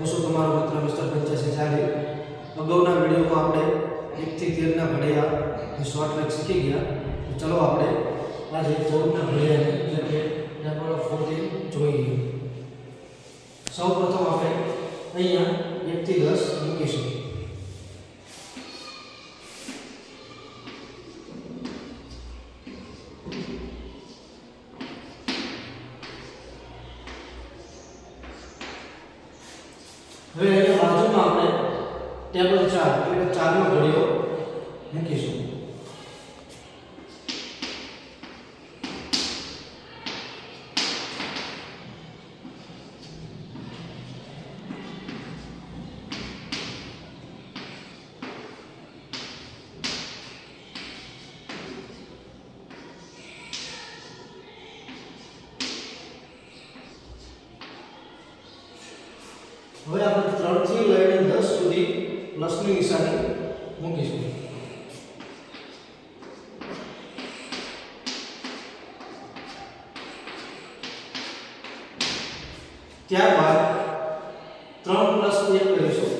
હું છું તમારો મિત્ર મિસ્ટર પંચાસી ચાલી અગાઉના વિડીયોમાં આપણે એકથી તેરના ઘડિયા શોર્ટ ટ્રેક શીખી ગયા. તો ચલો આપણે આજે ચૌદના ઘડિયાને એટલે કે નંબર ફોર્ટીન જોઈએ સૌ પ્રથમ આપણે અહીંયા એકથી દસ મૂકીશું. હવે અહીંયા બાજુમાં આપણે ટેબલ ચાર એટલે ચારનો ઘડિયો મૂકીશું. હવે આપણે ત્રણથી લઈને દસ સુધી પ્લસની નિશાની મૂકીશું ત્યારબાદ ત્રણ પ્લસ એક કરીશું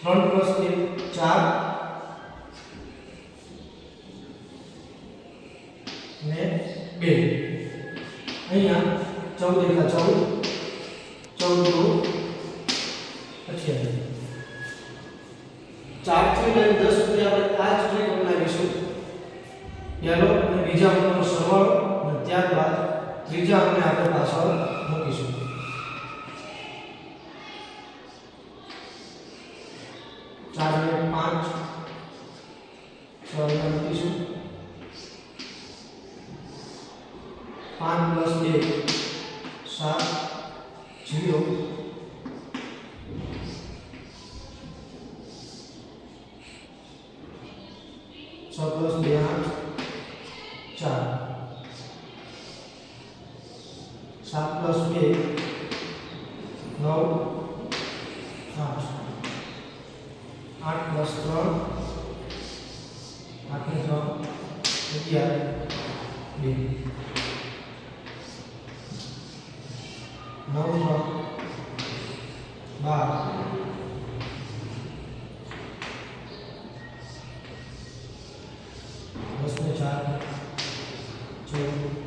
ત્રણ પ્લસ એક ચાર ને બે. અહીંયા ચૌદ એકા ચૌદ. ચૌદ દુ. અઠ્યાવીસ. ચારથી લઈને દસ સુધી આપણે આ જ ટ્રીક અપનાવીશું. પહેલો અને બીજા અંકનો સરવાળો અને ત્યારબાદ ત્રીજા અંકને આપણે પાછળ મૂકીશું. ચાર પાંચ. છ મૂકીશું. પાંચ પ્લસ બે સાત જીરો છ પ્લસ બે આઠ ચાર સાત પ્લસ બે નવ આઠ આઠ પ્લસ ત્રણ આઠ ને ત્રણ અગિયાર બે નવ બાર દસ ને ચાર ચૌદ